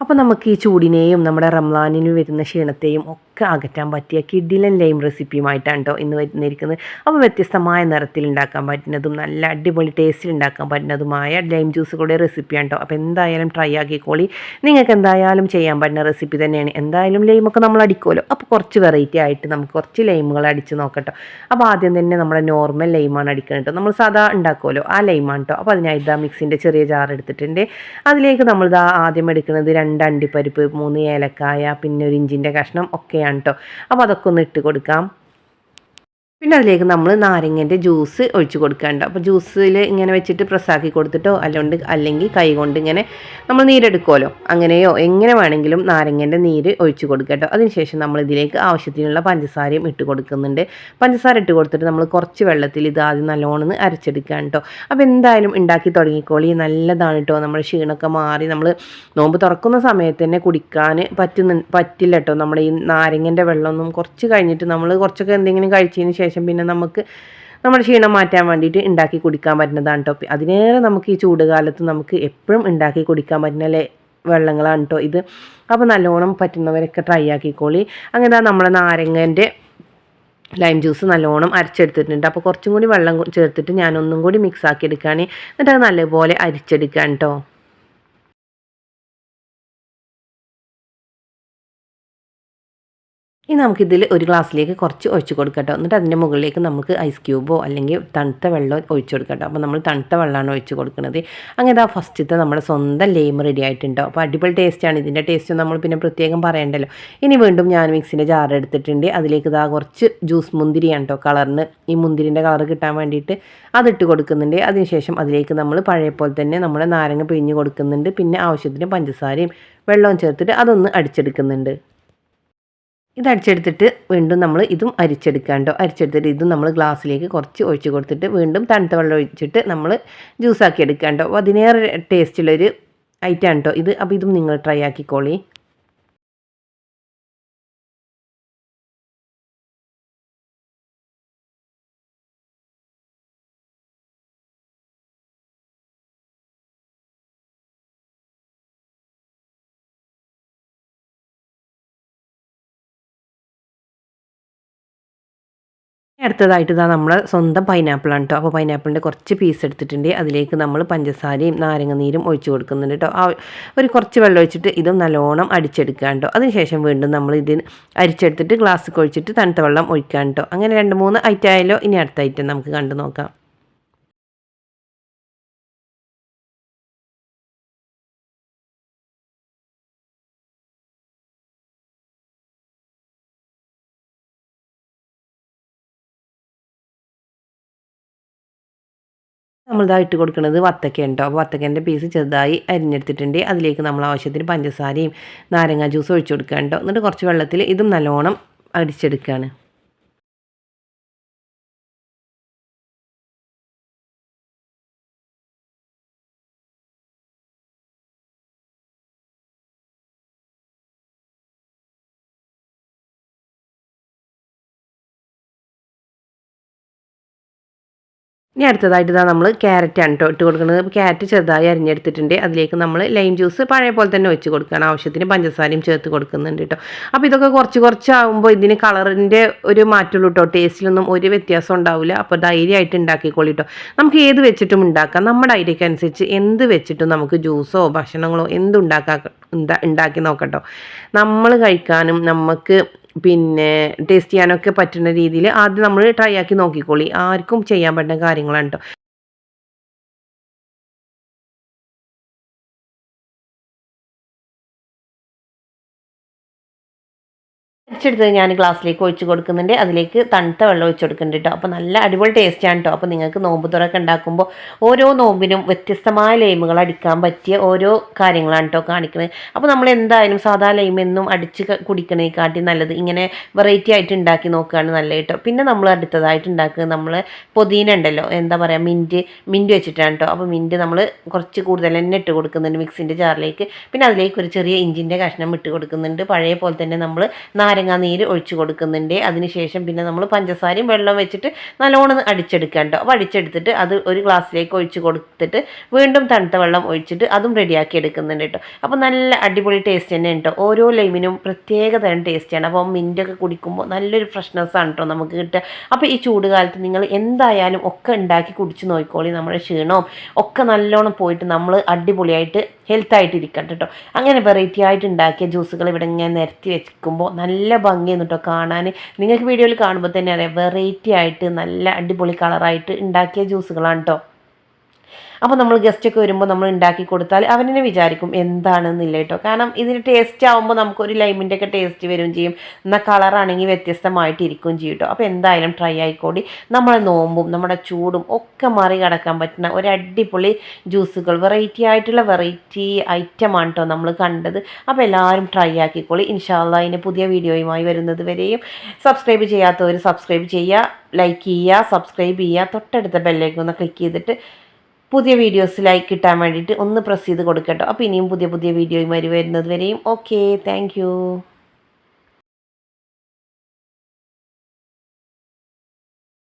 അപ്പോൾ നമുക്ക് ഈ ചൂടിനെയും നമ്മുടെ റംലാനിന് വരുന്ന ക്ഷീണത്തെയും ഒക്കെ അകറ്റാൻ പറ്റിയ കിഡിലൻ ലൈം റെസിപ്പിയുമായിട്ടാണ് കേട്ടോ ഇന്ന് വരുന്നിരിക്കുന്നത് അപ്പോൾ വ്യത്യസ്തമായ നിറത്തിൽ ഉണ്ടാക്കാൻ പറ്റുന്നതും നല്ല അടിപൊളി ടേസ്റ്റിൽ ഉണ്ടാക്കാൻ പറ്റുന്നതുമായ ലൈം ജ്യൂസ് കൂടെ റെസിപ്പിയാണ് കേട്ടോ അപ്പോൾ എന്തായാലും ട്രൈ ആക്കിക്കോളി. നിങ്ങൾക്ക് എന്തായാലും ചെയ്യാൻ പറ്റുന്ന റെസിപ്പി തന്നെയാണ്. എന്തായാലും ലൈമൊക്കെ നമ്മൾ അടിക്കുമല്ലോ. അപ്പോൾ കുറച്ച് വെറൈറ്റി ആയിട്ട് നമുക്ക് കുറച്ച് ലൈമുകൾ അടിച്ച് നോക്കട്ടോ അപ്പോൾ ആദ്യം തന്നെ നമ്മുടെ നോർമൽ ലൈമാണ് അടിക്കുന്നത് കേട്ടോ നമ്മൾ സാധാ ഉണ്ടാക്കുമല്ലോ ആ ലൈമാണ് കേട്ടോ അപ്പോൾ അതിനായിട്ട് ഇതാ മിക്സിന്റെ ചെറിയ ജാർ എടുത്തിട്ടുണ്ട്. അതിലേക്ക് നമ്മൾ ഇതാ ആദ്യം എടുക്കുന്നത് രണ്ട് അണ്ടിപ്പരിപ്പ് മൂന്ന് ഏലക്കായ പിന്നെ ഒരു ഇഞ്ചിന്റെ കഷ്ണം ഒക്കെയാണ് കേട്ടോ അപ്പോൾ അതൊക്കെ ഒന്ന് ഇട്ട് കൊടുക്കാം. പിന്നെ അതിലേക്ക് നമ്മൾ നാരങ്ങേന്റെ ജ്യൂസ് ഒഴിച്ച് കൊടുക്കാണ്ട് അപ്പോൾ ജ്യൂസിൽ ഇങ്ങനെ വെച്ചിട്ട് പ്രസ്സാക്കി കൊടുത്തിട്ടോ അല്ലാണ്ട് അല്ലെങ്കിൽ കൈ കൊണ്ട് ഇങ്ങനെ നമ്മൾ നീരെടുക്കുമല്ലോ അങ്ങനെയോ എങ്ങനെ വേണമെങ്കിലും നാരങ്ങേന്റെ നീര് ഒഴിച്ച് കൊടുക്കട്ടോ. അതിനുശേഷം നമ്മൾ ഇതിലേക്ക് ആവശ്യത്തിനുള്ള പഞ്ചസാരയും ഇട്ട് കൊടുക്കുന്നുണ്ട്. പഞ്ചസാര ഇട്ട് കൊടുത്തിട്ട് നമ്മൾ കുറച്ച് വെള്ളത്തിൽ ഇത് ആദ്യം നല്ലോണം അരച്ചെടുക്കാൻ കേട്ടോ അപ്പോൾ എന്തായാലും ഉണ്ടാക്കി തുടങ്ങിക്കോളി. നല്ലതാണ് കേട്ടോ നമ്മൾ ക്ഷീണമൊക്കെ മാറി നമ്മൾ നോമ്പ് തുറക്കുന്ന സമയത്ത് തന്നെ കുടിക്കാൻ പറ്റുന്ന പറ്റില്ല കേട്ടോ നമ്മുടെ ഈ നാരങ്ങേന്റെ വെള്ളമൊന്നും കുറച്ച് കഴിഞ്ഞിട്ട് നമ്മൾ കുറച്ചൊക്കെ എന്തെങ്കിലും കഴിച്ചതിന് ശേഷം പിന്നെ നമുക്ക് നമ്മുടെ ക്ഷീണം മാറ്റാൻ വേണ്ടിയിട്ട് ഉണ്ടാക്കി കുടിക്കാൻ പറ്റുന്നതാണ് കേട്ടോ അതിനേറെ നമുക്ക് ഈ ചൂടുകാലത്ത് നമുക്ക് എപ്പോഴും ഉണ്ടാക്കി കുടിക്കാൻ പറ്റുന്ന വെള്ളങ്ങളാണ് കേട്ടോ ഇത്. അപ്പോൾ നല്ലോണം പറ്റുന്നവരൊക്കെ ട്രൈ ആക്കിക്കോളി. അങ്ങനെ നമ്മുടെ നാരങ്ങന്റെ ലൈം ജ്യൂസ് നല്ലോണം അരച്ചെടുത്തിട്ടുണ്ട്. അപ്പോൾ കുറച്ചും കൂടി വെള്ളം ചേർത്തിട്ട് ഞാനൊന്നും കൂടി മിക്സ് ആക്കി എടുക്കുകയാണ് എന്നിട്ട് അത് നല്ലപോലെ അരിച്ചെടുക്കാൻ കേട്ടോ ഇനി നമുക്കിതിൽ ഒരു ഗ്ലാസ്സിലേക്ക് കുറച്ച് ഒഴിച്ചു കൊടുക്കട്ടോ. എന്നിട്ട് അതിന്റെ മുകളിലേക്ക് നമുക്ക് ഐസ് ക്യൂബോ അല്ലെങ്കിൽ തണുത്ത വെള്ളമോ ഒഴിച്ചു കൊടുക്കട്ടോ. അപ്പോൾ നമ്മൾ തണുത്ത വെള്ളമാണ് ഒഴിച്ചു കൊടുക്കുന്നത്. അങ്ങനെ ആ ഫസ്റ്റത്തെ നമ്മുടെ സ്വന്തം ലെയിം റെഡി ആയിട്ടുണ്ടോ. അപ്പോൾ അടിപൊളി ടേസ്റ്റാണ് ഇതിന്റെ ടേസ്റ്റ് നമ്മൾ പിന്നെ പ്രത്യേകം പറയണ്ടല്ലോ. ഇനി വീണ്ടും ഞാൻ മിക്സിന്റെ ജാർ എടുത്തിട്ടുണ്ട്. അതിലേക്ക് ഇതാ കുറച്ച് ജ്യൂസ് മുന്തിരിയാണ് കേട്ടോ കളറിന് ഈ മുന്തിരിന്റെ കളർ കിട്ടാൻ വേണ്ടിയിട്ട് അതിട്ട് കൊടുക്കുന്നുണ്ട്. അതിനുശേഷം അതിലേക്ക് നമ്മൾ പഴയ പോലെ തന്നെ നമ്മുടെ നാരങ്ങ പിഴിഞ്ഞ് കൊടുക്കുന്നുണ്ട്. പിന്നെ ആവശ്യത്തിന് പഞ്ചസാരയും വെള്ളവും ചേർത്തിട്ട് അതൊന്ന് അടിച്ചെടുക്കുന്നുണ്ട്. ഇത് അടിച്ചെടുത്തിട്ട് വീണ്ടും നമ്മൾ ഇതും അരിച്ചെടുക്കാണ്ടോ? അരിച്ചെടുത്തിട്ട് ഇതും നമ്മൾ ഗ്ലാസ്സിലേക്ക് കുറച്ച് ഒഴിച്ച് കൊടുത്തിട്ട് വീണ്ടും തണുത്ത വെള്ളം ഒഴിച്ചിട്ട് നമ്മൾ ജ്യൂസാക്കി എടുക്കാണ്ടോ? അപ്പോൾ അതിനേറെ ടേസ്റ്റുള്ളൊരു ഐറ്റമാണ് കേട്ടോ ഇത്. അപ്പോൾ ഇതും നിങ്ങൾ ട്രൈ ആക്കിക്കോളി. അടുത്തതായിട്ട് ഇതാ നമ്മളെ സ്വന്തം പൈനാപ്പിളാണ് കേട്ടോ അപ്പോൾ പൈനാപ്പിളിന്റെ കുറച്ച് പീസ് എടുത്തിട്ടുണ്ട്. അതിലേക്ക് നമ്മൾ പഞ്ചസാരയും നാരങ്ങ നീരും ഒഴിച്ച് കൊടുക്കുന്നുണ്ട് കേട്ടോ ആ ഒരു കുറച്ച് വെള്ളം ഒഴിച്ചിട്ട് ഇതും നല്ലോണം അടിച്ചെടുക്കുക കേട്ടോ അതിനുശേഷം വീണ്ടും നമ്മൾ ഇതിന് അരിച്ചെടുത്തിട്ട് ഗ്ലാസ്സിൽ ഒഴിച്ചിട്ട് തണുത്ത വെള്ളം ഒഴിക്കാൻ കേട്ടോ അങ്ങനെ രണ്ട് മൂന്ന് ഐറ്റം ആയാലോ ഇനി അടുത്ത ഐറ്റം നമുക്ക് കണ്ടു നോക്കാം. നമ്മളിതാ ഇട്ട് കൊടുക്കുന്നത് വത്തക്ക ഉണ്ടോ അപ്പോൾ വത്തക്കേന്റെ പീസ് ചെറുതായി അരിഞ്ഞെടുത്തിട്ടുണ്ട്. അതിലേക്ക് നമ്മൾ ആവശ്യത്തിന് പഞ്ചസാരയും നാരങ്ങാ ജ്യൂസ് ഒഴിച്ചു കൊടുക്കുക എന്നിട്ട് കുറച്ച് വെള്ളത്തിൽ ഇതും നല്ലോണം അടിച്ചെടുക്കുകയാണ് ഇനി അടുത്തതായിട്ട് ഇതാ നമ്മൾ ക്യാരറ്റ് ആണ് കേട്ടോ ഇട്ട് കൊടുക്കുന്നത്. ക്യാരറ്റ് ചെറുതായി അരിഞ്ഞെടുത്തിട്ടുണ്ട്. അതിലേക്ക് നമ്മൾ ലൈം ജ്യൂസ് പഴയ പോലെ തന്നെ വെച്ച് കൊടുക്കുകയാണ്. ആവശ്യത്തിന് പഞ്ചസാരയും ചേർത്ത് കൊടുക്കുന്നുണ്ട് കേട്ടോ അപ്പോൾ ഇതൊക്കെ കുറച്ച് കുറച്ചാകുമ്പോൾ ഇതിന് കളറിന്റെ ഒരു മാറ്റമുള്ളൂ കേട്ടോ ടേസ്റ്റിലൊന്നും ഒരു വ്യത്യാസം ഉണ്ടാവില്ല അപ്പോൾ ധൈര്യമായിട്ട് ഉണ്ടാക്കിക്കോളി കേട്ടോ നമുക്ക് ഏത് വെച്ചിട്ടും ഉണ്ടാക്കാം. നമ്മുടെ ഐഡിയക്ക് അനുസരിച്ച് എന്ത് വെച്ചിട്ടും നമുക്ക് ജ്യൂസോ ഭക്ഷണങ്ങളോ എന്തുണ്ടാക്കാം ഉണ്ടാക്കി നോക്കട്ടോ നമ്മൾ കഴിക്കാനും നമുക്ക് പിന്നെ ടേസ്റ്റ് ചെയ്യാനൊക്കെ പറ്റുന്ന രീതിയിൽ ആദ്യം നമ്മൾ ട്രൈ ആക്കി നോക്കിക്കോളി. ആർക്കും ചെയ്യാൻ പറ്റുന്ന കാര്യങ്ങളാണ് കേട്ടോ അരിച്ചെടുത്ത് ഞാൻ ഗ്ലാസ്സിലേക്ക് ഒഴിച്ച് കൊടുക്കുന്നുണ്ട്. അതിലേക്ക് തണുത്ത വെള്ളം ഒഴിച്ച് കൊടുക്കുന്നുണ്ട് അപ്പോൾ നല്ല അടിപൊളി ടേസ്റ്റാണ് കേട്ടോ അപ്പോൾ നിങ്ങൾക്ക് നോമ്പ് തുറക്കെ ഉണ്ടാക്കുമ്പോൾ ഓരോ നോമ്പിനും വ്യത്യസ്തമായ ലൈമുകൾ അടിക്കാൻ പറ്റിയ ഓരോ കാര്യങ്ങളാണ് കേട്ടോ കാണിക്കുന്നത്. അപ്പോൾ നമ്മൾ എന്തായാലും സാധാ ലൈം എന്നും അടിച്ച് കുടിക്കുന്നതിനെക്കാട്ടി നല്ലത്. ഇങ്ങനെ വെറൈറ്റി ആയിട്ട് ഉണ്ടാക്കി നോക്കുകയാണ് നല്ലത് കേട്ടോ പിന്നെ നമ്മൾ അടുത്തതായിട്ട് ഉണ്ടാക്കുന്നത് നമ്മൾ പൊതീന ഉണ്ടല്ലോ. എന്താ പറയുക മിന്റ് മിന്റ് വെച്ചിട്ടാണ് കേട്ടോ അപ്പോൾ മിന്റ് നമ്മൾ കുറച്ച് കൂടുതൽ തന്നെ ഇട്ട് കൊടുക്കുന്നുണ്ട് മിക്സിന്റെ ജാറിലേക്ക്. പിന്നെ അതിലേക്ക് ഒരു ചെറിയ ഇഞ്ചിന്റെ കഷ്ണം ഇട്ട് കൊടുക്കുന്നുണ്ട്. പഴയ പോലെ തന്നെ നമ്മൾ നാരങ്ങ നാരങ്ങാ നീര് ഒഴിച്ചു കൊടുക്കുന്നുണ്ട്. അതിനുശേഷം പിന്നെ നമ്മൾ പഞ്ചസാരയും വെള്ളം വെച്ചിട്ട് നല്ലോണം അടിച്ചെടുക്കുക കേട്ടോ അപ്പോൾ അടിച്ചെടുത്തിട്ട് അത് ഒരു ഗ്ലാസ്സിലേക്ക് ഒഴിച്ച് കൊടുത്തിട്ട് വീണ്ടും തണുത്ത വെള്ളം ഒഴിച്ചിട്ട് അതും റെഡിയാക്കി എടുക്കുന്നുണ്ട് കേട്ടോ അപ്പോൾ നല്ല അടിപൊളി ടേസ്റ്റ് തന്നെ കേട്ടോ ഓരോ ലൈമിനും പ്രത്യേക തരം ടേസ്റ്റാണ് അപ്പോൾ മിന്റൊക്കെ കുടിക്കുമ്പോൾ നല്ലൊരു ഫ്രഷ്നെസ്സാണ് കേട്ടോ നമുക്ക് കിട്ടുക. അപ്പോൾ ഈ ചൂട് കാലത്ത് നിങ്ങൾ എന്തായാലും ഒക്കെ ഉണ്ടാക്കി കുടിച്ച് നോക്കിക്കോളി നമ്മുടെ ക്ഷീണവും ഒക്കെ നല്ലോണം പോയിട്ട് നമ്മൾ അടിപൊളിയായിട്ട് ഹെൽത്തായിട്ട് ഇരിക്കട്ടെ കേട്ടോ അങ്ങനെ വെറൈറ്റി ആയിട്ട് ഉണ്ടാക്കിയ ജ്യൂസുകൾ ഇവിടെ ഇങ്ങനെ നിരത്തി വെക്കുമ്പോൾ നല്ല ഭംഗിയാണ് കേട്ടോ കാണാൻ നിങ്ങൾക്ക് വീഡിയോയിൽ കാണുമ്പോൾ തന്നെ അറിയാം വെറൈറ്റി ആയിട്ട് നല്ല അടിപൊളി കളറായിട്ട് ഉണ്ടാക്കിയ ജ്യൂസുകളാണ് കേട്ടോ അപ്പോൾ നമ്മൾ ഗസ്റ്റൊക്കെ വരുമ്പോൾ നമ്മൾ ഉണ്ടാക്കി കൊടുത്താൽ അവനെ വിചാരിക്കും എന്താണെന്നില്ല കേട്ടോ കാരണം ഇതിന് ടേസ്റ്റ് ആകുമ്പോൾ നമുക്കൊരു ലൈമിന്റെ ഒക്കെ ടേസ്റ്റ് വരും ചെയ്യും. എന്നാൽ കളറാണെങ്കിൽ വ്യത്യസ്തമായിട്ട് ഇരിക്കുകയും ചെയ്യും കേട്ടോ അപ്പോൾ എന്തായാലും ട്രൈ ആയിക്കോടി. നമ്മളെ നോമ്പും നമ്മുടെ ചൂടും ഒക്കെ മറികടക്കാൻ പറ്റുന്ന ഒരു അടിപൊളി ജ്യൂസുകൾ വെറൈറ്റി ആയിട്ടുള്ള വെറൈറ്റി ഐറ്റം ആണ് കേട്ടോ നമ്മൾ കണ്ടത്. അപ്പോൾ എല്ലാവരും ട്രൈ ആക്കിക്കോളി. ഇൻഷാല്ല അതിന് പുതിയ വീഡിയോയുമായി വരുന്നത് വരെയും. സബ്സ്ക്രൈബ് ചെയ്യാത്തവർ സബ്സ്ക്രൈബ് ചെയ്യുക ലൈക്ക് ചെയ്യുക സബ്സ്ക്രൈബ് ചെയ്യുക തൊട്ടടുത്ത ബെല്ലേക്ക് ഒന്ന് ക്ലിക്ക് ചെയ്തിട്ട് പുതിയ വീഡിയോസ് ലൈക്ക് കിട്ടാൻ വേണ്ടിയിട്ട് ഒന്ന് പ്രസ് ചെയ്ത് കൊടുക്കട്ടോ. അപ്പോൾ ഇനിയും പുതിയ പുതിയ വീഡിയോയുമായി വരുന്നത് വരെയും ഓക്കെ താങ്ക്